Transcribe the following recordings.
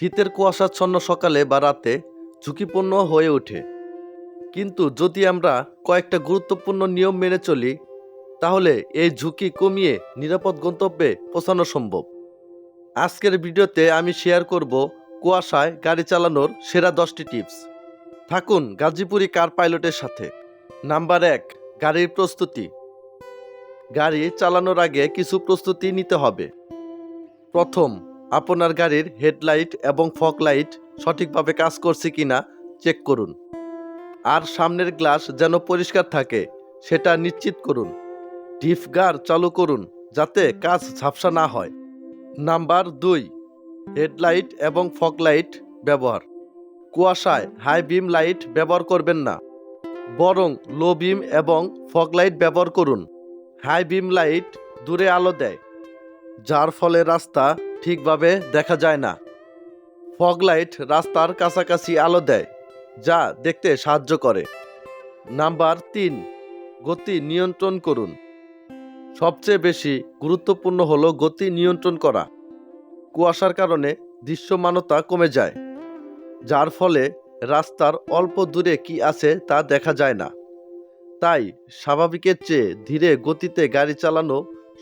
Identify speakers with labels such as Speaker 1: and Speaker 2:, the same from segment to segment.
Speaker 1: শীতের কুয়াশাচ্ছন্ন সকালে বা রাতে ঝুঁকিপূর্ণ হয়ে ওঠে। কিন্তু যদি আমরা কয়েকটা গুরুত্বপূর্ণ নিয়ম মেনে চলি, তাহলে এই ঝুঁকি কমিয়ে নিরাপদ গন্তব্যে পৌঁছানো সম্ভব। আজকের ভিডিওতে আমি শেয়ার করব কুয়াশায় গাড়ি চালানোর সেরা দশটি টিপস। থাকুন গাজীপুরি কার পাইলটের সাথে। নাম্বার এক, গাড়ির প্রস্তুতি। গাড়ি চালানোর আগে কিছু প্রস্তুতি নিতে হবে। প্রথম আপনার গাড়ির হেডলাইট এবং ফগ লাইট সঠিকভাবে কাজ করছে কিনা চেক করুন। আর সামনের গ্লাস যেন পরিষ্কার থাকে, সেটা নিশ্চিত করুন। ডিফগার চালু করুন, যাতে কাজ ঝাপসা না হয়। নাম্বার দুই, হেডলাইট এবং ফগ লাইট ব্যবহার। কুয়াশায় হাই বিম লাইট ব্যবহার করবেন না। বরং লো বিম এবং ফগ লাইট ব্যবহার করুন। হাই বিম লাইট দূরে আলো দেয়, যার ফলে রাস্তা ঠিকভাবে দেখা যায় না। ফগ লাইট রাস্তার কাছাকাছি আলো দেয়, যা দেখতে সাহায্য করে। নাম্বার তিন, গতি নিয়ন্ত্রণ করুন। সবচেয়ে বেশি গুরুত্বপূর্ণ হলো গতি নিয়ন্ত্রণ করা। কুয়াশার কারণে দৃশ্যমানতা কমে যায়, যার ফলে রাস্তার অল্প দূরে কি আছে তা দেখা যায় না। তাই স্বাভাবিকের চেয়ে ধীরে গতিতে গাড়ি চালানো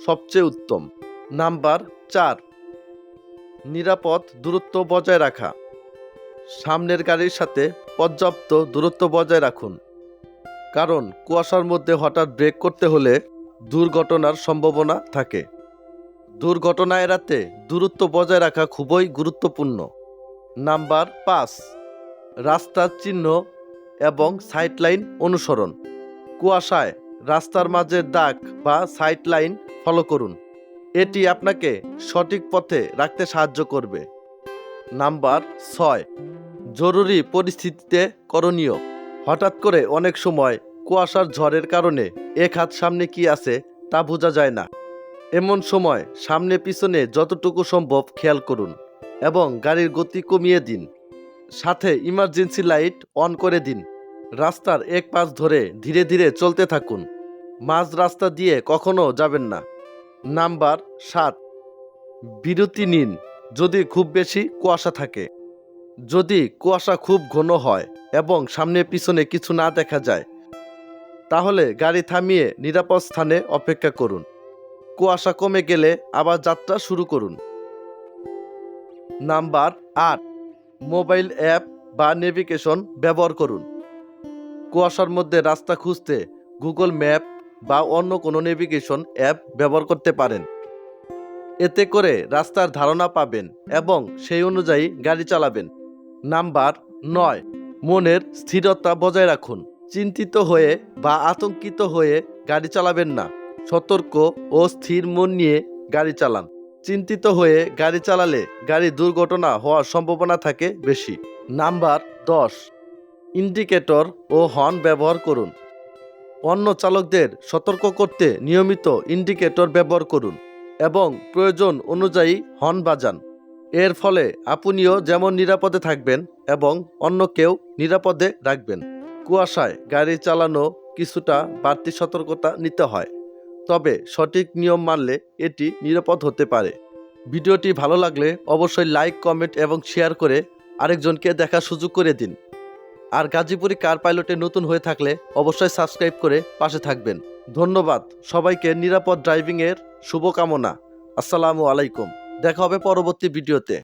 Speaker 1: সবচেয়ে উত্তম। নাম্বার চার নিরাপদ দূরত্ব বজায় রাখা। সামনের গাড়ির সাথে পর্যাপ্ত দূরত্ব বজায় রাখুন। কারণ কুয়াশার মধ্যে হঠাৎ ব্রেক করতে হলে দুর্ঘটনার সম্ভাবনা থাকে। দুর্ঘটনা এড়াতে দূরত্ব বজায় রাখা খুবই গুরুত্বপূর্ণ। নাম্বার পাঁচ, রাস্তার চিহ্ন এবং সাইড লাইন অনুসরণ। কুয়াশায় রাস্তার মাঝের দাগ বা সাইড লাইন ফলো করুন। এটি আপনাকে সঠিক পথে রাখতে সাহায্য করবে। নাম্বার ছয়, জরুরি পরিস্থিতিতে করণীয়। হঠাৎ করে অনেক সময় কুয়াশার ঝড়ের কারণে এক হাত সামনে কি আছে তা বোঝা যায় না। এমন সময় সামনে পিছনে যতটুকু সম্ভব খেয়াল করুন এবং গাড়ির গতি কমিয়ে দিন। সাথে ইমার্জেন্সি লাইট অন করে দিন। রাস্তার এক পাশ ধরে ধীরে ধীরে চলতে থাকুন। মাঝ রাস্তা দিয়ে কখনো যাবেন না। নাম্বার সাত। বিরতি নিন, যদি খুব বেশি কুয়াশা থাকে। যদি কুয়াশা খুব ঘন হয় এবং সামনে পিছনে কিছু না দেখা যায়, তাহলে গাড়ি থামিয়ে নিরাপদ স্থানে অপেক্ষা করুন। কুয়াশা কমে গেলে আবার যাত্রা শুরু করুন। নাম্বার আট। মোবাইল অ্যাপ বা নেভিগেশন ব্যবহার করুন। কুয়াশার মধ্যে রাস্তা খুঁজতে গুগল ম্যাপ বা অন্য কোনো নেভিগেশন অ্যাপ ব্যবহার করতে পারেন। এতে করে রাস্তার ধারণা পাবেন এবং সেই অনুযায়ী গাড়ি চালাবেন। নাম্বার নয়, মনের স্থিরতা বজায় রাখুন। চিন্তিত হয়ে বা আতঙ্কিত হয়ে গাড়ি চালাবেন না। সতর্ক ও স্থির মন নিয়ে গাড়ি চালান। চিন্তিত হয়ে গাড়ি চালালে গাড়ি দুর্ঘটনা হওয়ার সম্ভাবনা থাকে বেশি। নাম্বার দশ, ইন্ডিকেটর ও হর্ন ব্যবহার করুন। অন্য চালকদের সতর্ক করতে নিয়মিত ইন্ডিকেটর ব্যবহার করুন এবং প্রয়োজন অনুযায়ী হর্ন বাজান। এর ফলে আপনিও যেমন নিরাপদে থাকবেন এবং অন্যকেও নিরাপদে রাখবেন। কুয়াশায় গাড়ি চালানো কিছুটা বাড়তি সতর্কতা নিতে হয়, তবে সঠিক নিয়ম মানলে এটি নিরাপদ হতে পারে। ভিডিওটি ভালো লাগলে অবশ্যই লাইক, কমেন্ট এবং শেয়ার করে আরেকজনকে দেখার সুযোগ করে দিন। আর গাজীপুরি কার পাইলটে নতুন হয়ে থাকলে অবশ্যই সাবস্ক্রাইব করে পাশে থাকবেন। ধন্যবাদ সবাইকে নিরাপদ ড্রাইভিংয়ের শুভকামনা। আসসালামু আলাইকুম। দেখা হবে পরবর্তী ভিডিওতে।